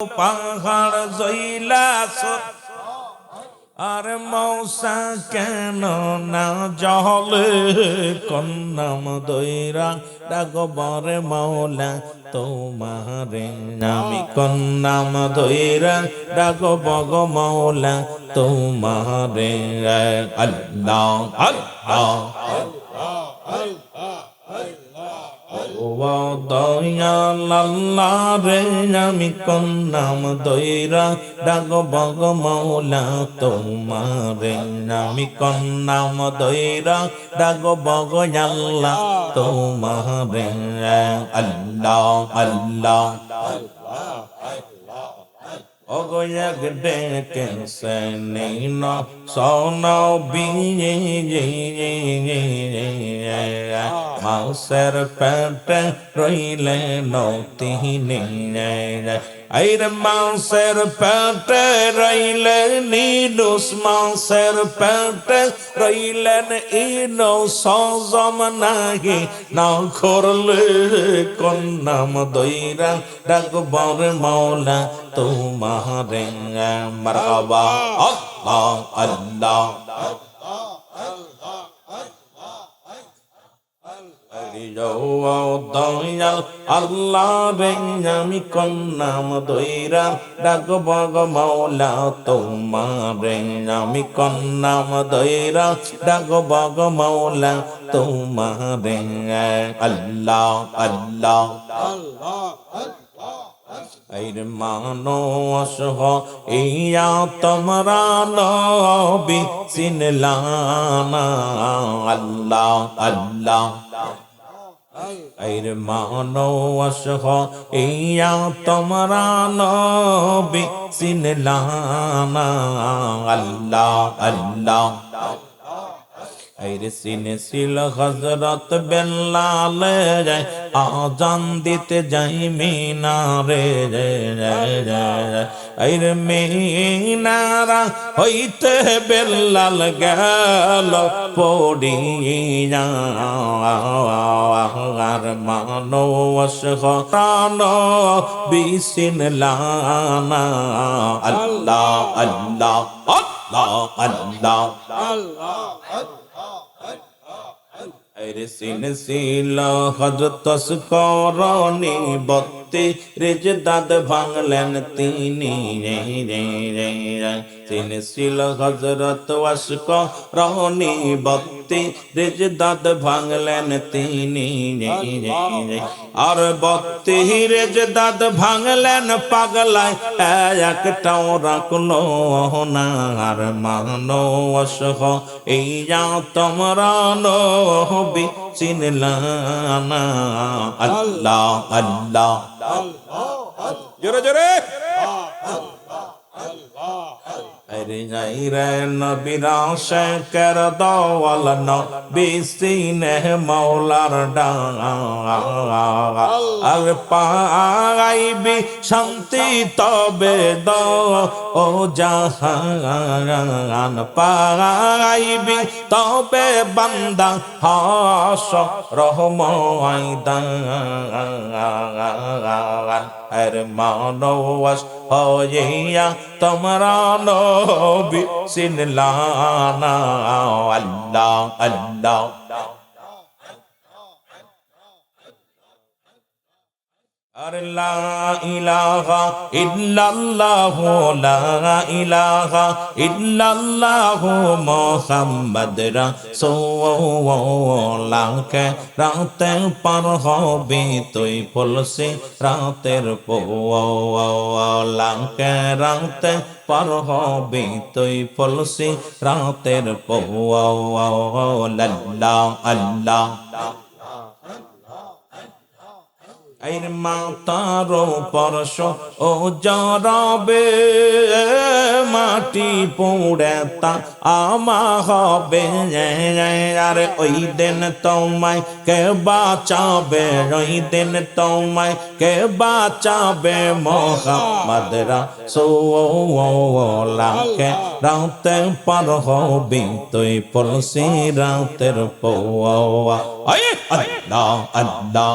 পাহাড় জইলা আর মৌসা কেন না জলে কন্নাম দৈরা ডাকবরে মৌলা তোমারে আমি কন্নাম দৈরা ডাকব গো মৌলা তোমারে আল্লাহ আল্লাহ ও দয়াল আল্লাহ রে আমি কন্নাম দৈরা ডাক বগ মৌলা তোমারে। আমি কন্নাম দৈরা ডাক বগ আল্লাহ তোমারে। আল্লাহ আল্লাহ। অগয়াগ ডেকে সেনিন সন মাউসের পেটে রইলে নতিনি আইরে মাউসের পেটে রইলে নিনুস মাউসের পেটে রইলেন ইনো সজম নাহি। না করলে কন্নাম দইরা ডাকবর মৌলা তোমারে। মারহাবা আল্লাহ আল্লাহ। দয়াল আল্লাহ আমি কন্নাম দইরা ডাকব গো মৌলা তোমারে আমি কন্নাম দইরা ডাকব গো মৌলা তোমারে আল্লাহ আল্লাহ এর মানস ইয়া তোমরা নবী চিনলানা আল্লাহ আল্লাহ এর মানস ইয়া তোমরা নবী সিনলানা আল্লাহ আল্লাহ। ছিল হজরত বেল্লাল আজান দিতে যাই মিনারে আইরে মিনারা হইতে বেল্লাল গেল পড়িয়া। মানস হতান বিসিন আল্লাহ আল্লাহ আল্লাহ আল্লাহ। আরে সিন সিল হজরত করনি বত্তি রেজ দাদ ভাঙলেন তিনি সিন সিল হজরত ওয়াসক, রহনি বত্তি রেজ দাদ ভাঙলেন তিনি। আর বত্তি রেজ দাদ ভাঙলেন পাগলায় একটাও রাখল আর মানো অসহ। এই যা তোমরা নবী চিনলানা আল্লাহ আল্লাহ জোরে জোরে। নবীরা শেখর দওয়াল নবী সিনে মৌলার আর পাইবি শান্তি তবে ও জাহান পাইবি তবে বান্দা, হাস রহমাইদান আর মানবাস হইয়া তোমরা নবী সিনলানা আল্লাহ আল্লাহ আর লা ইলাহা ইল্লাল্লাহু লা ইলাহা ইল্লাল্লাহু মুহাম্মদ রাসূলুল্লাহকে রাতে পার হবে তুই ফুলসি, রাতের পোলাকে রাতে পার হবে তুই ফুলসি, রাতের পোলা আল্লাহ। আইর মাতার পরশ ও জরবে মাটি পুড়ে তা আমা হবে। আরে ওই দিন তোমায় কে বাঁচাবে? ওই দিন তোমায় কে বাঁচাবে মোহাম্মদ রাসূলুল্লাহকে? রাতে পার হবি তুই পলসি রাতের পোয়া আল্লাহ আল্লাহ আল্লাহ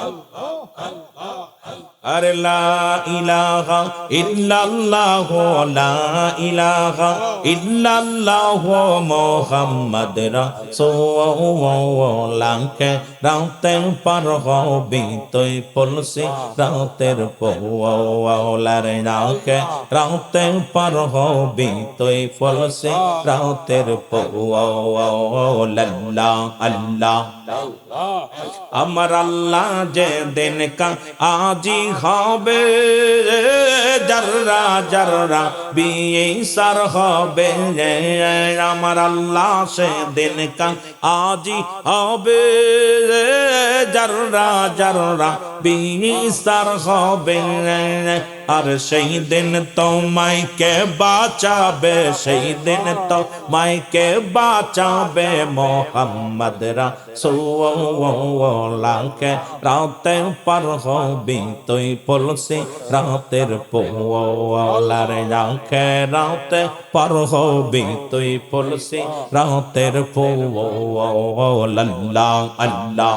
আল্লাহ আল্লাহ। আর লা ইলাহা ইল্লাল্লাহ লা ইলাহা ইল্লাল্লাহ হবি তুই পলসি রাতের পৌলার নাকে। রাতের পার হবি তুই পলসি রাতের পৌলাল্লাহ আল্লাহ আমার আল্লাহ যে দিন কা হবে জাররা জাররা, বিয়ে সার হবে আমার আল্লাহ সে দিন কাল আজি হবে জাররা জাররা, বিয়ে হবে আর সেই দিন তোমায় কে বাঁচাবে, সেই দিন তো মাইকে বাঁচাবে মোহাম্মদ রাসূলুল্লাহকে। রাতে পার হবি তুই পলসি রাতের পোলার যাকে রাতে পার হবি তুই পলসি রাতের পোল্লাহ আল্লাহ।